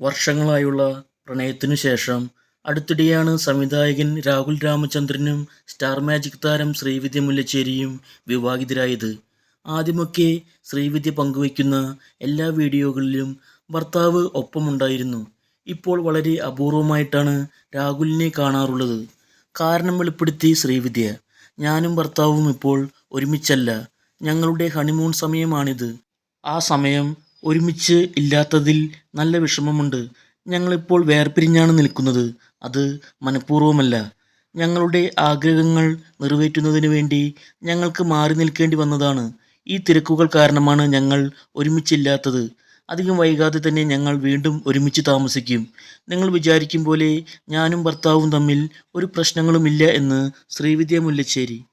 വർഷങ്ങളായുള്ള പ്രണയത്തിനു ശേഷം അടുത്തിടെയാണ് സംവിധായകൻ രാഹുൽ രാമചന്ദ്രനും സ്റ്റാർ മാജിക് താരം ശ്രീവിദ്യ മുല്ലശ്ശേരിയും വിവാഹിതരായത്. ആദ്യമൊക്കെ ശ്രീവിദ്യ പങ്കുവയ്ക്കുന്ന എല്ലാ വീഡിയോകളിലും ഭർത്താവ് ഒപ്പമുണ്ടായിരുന്നു. ഇപ്പോൾ വളരെ അപൂർവമായിട്ടാണ് രാഹുലിനെ കാണാറുള്ളത്. കാരണം വെളിപ്പെടുത്തി ശ്രീവിദ്യ ഞാനും ഭർത്താവും ഇപ്പോൾ ഒരുമിച്ചല്ല. ഞങ്ങളുടെ ഹണിമൂൺ സമയമാണിത്. ആ സമയം ഒരുമിച്ച് ഇല്ലാത്തതിൽ നല്ല വിഷമമുണ്ട്. ഞങ്ങളിപ്പോൾ വേർപിരിഞ്ഞാണ് നിൽക്കുന്നത്. അത് മനഃപൂർവമല്ല. ഞങ്ങളുടെ ആഗ്രഹങ്ങൾ നിറവേറ്റുന്നതിന് വേണ്ടി ഞങ്ങൾക്ക് മാറി നിൽക്കേണ്ടി വന്നതാണ്. ഈ തിരക്കുകൾ കാരണമാണ് ഞങ്ങൾ ഒരുമിച്ചില്ലാത്തത്. അധികം വൈകാതെ തന്നെ ഞങ്ങൾ വീണ്ടും ഒരുമിച്ച് താമസിക്കും. നിങ്ങൾ വിചാരിക്കും പോലെ ഞാനും ഭർത്താവും തമ്മിൽ ഒരു പ്രശ്നങ്ങളുമില്ല എന്ന് ശ്രീവിദ്യ മുല്ലശ്ശേരി